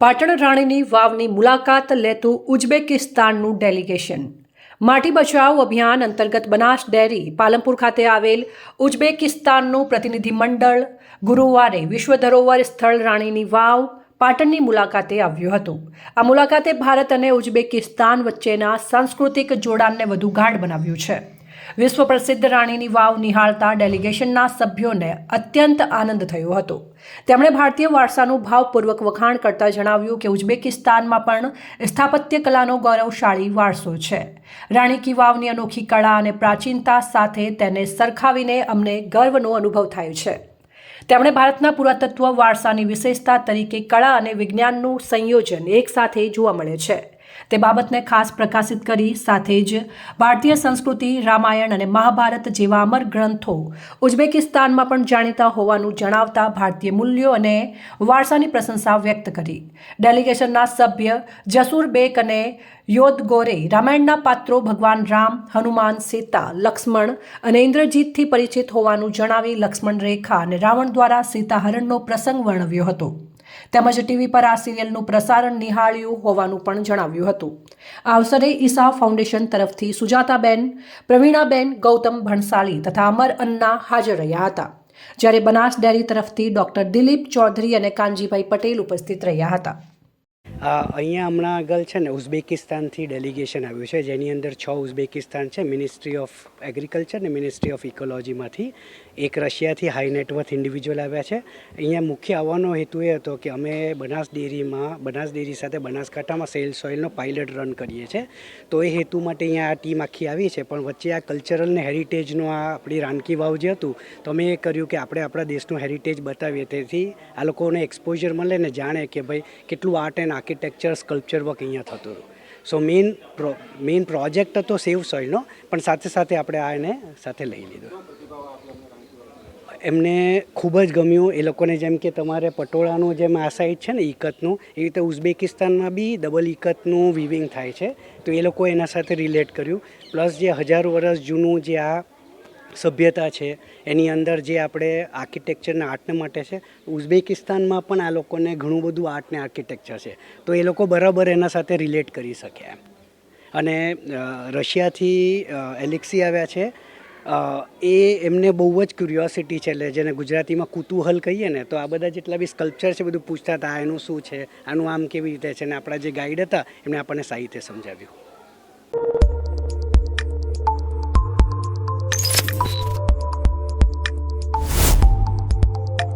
પાટણ રાણીની વાવની મુલાકાત લેતું ઉઝબેકિસ્તાનનું ડેલિગેશન. માટી બચાવ અભિયાન અંતર્ગત બનાસ ડેરી પાલનપુર ખાતે આવેલ ઉઝબેકિસ્તાનનું પ્રતિનિધિમંડળ ગુરુવારે વિશ્વ ધરોહર સ્થળ રાણીની વાવ પાટણની મુલાકાતે આવ્યું હતું. આ મુલાકાતે ભારત અને ઉઝબેકિસ્તાન વચ્ચેના સાંસ્કૃતિક જોડાણને વધુ ગાઢ બનાવ્યું છે. વિશ્વ પ્રસિદ્ધ રાણીની વાવ નિહાળતા ડેલિગેશનના સભ્યોને અત્યંત આનંદ થયો હતો. તેમણે ભારતીય વારસાનું ભાવપૂર્વક વખાણ કરતા જણાવ્યું કે ઉઝબેકિસ્તાનમાં પણ સ્થાપત્ય કલાનો ગૌરવશાળી વારસો છે. રાણી કી વાવની અનોખી કળા અને પ્રાચીનતા સાથે તેને સરખાવીને અમને ગર્વનો અનુભવ થાય છે. તેમણે ભારતના પુરાતત્વ વારસાની વિશેષતા તરીકે કળા અને વિજ્ઞાનનું સંયોજન એકસાથે જોવા મળે છે. તે બાબતને ખાસ પ્રકાશિત કરી સાથે જ ભારતીય સંસ્કૃતિ, રામાયણ અને મહાભારત જેવા અમર ગ્રંથો ઉઝબેકિસ્તાનમાં પણ જાણીતા હોવાનું જણાવતા ભારતીય મૂલ્યો અને વારસાની પ્રશંસા વ્યક્ત કરી. ડેલિગેશનના સભ્ય જસુર બેક અને યોદ ગોરે રામાયણના પાત્રો ભગવાન રામ, હનુમાન, સીતા, લક્ષ્મણ અને ઇન્દ્રજીતથી પરિચિત હોવાનું જણાવી લક્ષ્મણ રેખા અને રાવણ દ્વારા સીતાહરણનો પ્રસંગ વર્ણવ્યો હતો. તેમજ ટીવી પર આ સિરિયલનું પ્રસારણ નિહાળ્યું હોવાનું પણ જણાવ્યું હતું. આ અવસરે ઈસા ફાઉન્ડેશન તરફથી સુજાતાબેન, પ્રવીણાબેન, ગૌતમ ભણસાલી તથા અમર અન્ના હાજર રહ્યા હતા. જ્યારે બનાસ ડેરી તરફથી ડોક્ટર દિલીપ ચૌધરી અને કાનજીભાઈ પટેલ ઉપસ્થિત રહ્યા હતા. અહીંયા હમણાં આગળ છે ને ઉઝબેકિસ્તાનથી ડેલિગેશન આવ્યું છે. જેની અંદર છ ઉઝબેકિસ્તાન છે. મિનિસ્ટ્રી ઓફ એગ્રીકલ્ચર ને મિનિસ્ટ્રી ઓફ ઇકોલોજીમાંથી એક રશિયાથી હાઈ નેટવર્થ ઇન્ડિવિજ્યુઅલ આવ્યા છે. અહીંયા મુખ્ય આવવાનો હેતુ એ હતો કે અમે બનાસ ડેરીમાં, બનાસ ડેરી સાથે બનાસકાંઠામાં સેલ સોઇલનો પાયલટ રન કરીએ છીએ. તો એ હેતુ માટે અહીંયા આ ટીમ આખી આવી છે. પણ વચ્ચે આ કલ્ચરલ ને હેરિટેજનું આ આપણી રાનકી વાવ જે હતું, તો અમે એ કર્યું કે આપણે આપણા દેશનું હેરિટેજ બતાવીએ. તેથી આ લોકોને એક્સપોઝર મળે ને જાણે કે ભાઈ કેટલું art and architecture sculpture work અહીંયા થતું હતું. સો મેઇન મેઇન પ્રોજેક્ટ હતો સેવ સોઇલનો પણ સાથે સાથે આપણે આ એને સાથે લઈ લીધો. એમને ખૂબ જ ગમ્યું. એ લોકોને જેમ કે તમારે પટોળાનું જેમ આ સાઈડ છે ને ઇકતનું એવી રીતે ઉઝબેકિસ્તાનમાં બી ડબલ ઇકતનું વિવિંગ થાય છે. તો એ લોકો એના સાથે રિલેટ કર્યું. પ્લસ જે હજારો વર્ષ જૂનું જે આ સભ્યતા છે, એની અંદર જે આપણે આર્કિટેક્ચરના આર્ટને માટે છે, ઉઝબેકિસ્તાનમાં પણ આ લોકોને ઘણું બધું આર્ટ ને આર્કિટેક્ચર છે. તો એ લોકો બરાબર એના સાથે રિલેટ કરી શકે એમ. અને રશિયાથી એલિક્સી આવ્યા છે એ એમને બહુ જ ક્યુરિયોસિટી છે, એટલે જેને ગુજરાતીમાં કુતૂહલ કહીએ ને, તો આ બધા જેટલા બી સ્કલ્પચર છે, બધું પૂછતા હતા એનું શું છે? આનું આમ કેવી રીતે છે? ને આપણા જે ગાઈડ હતા એમણે આપણને સાહિત્ય સમજાવ્યું.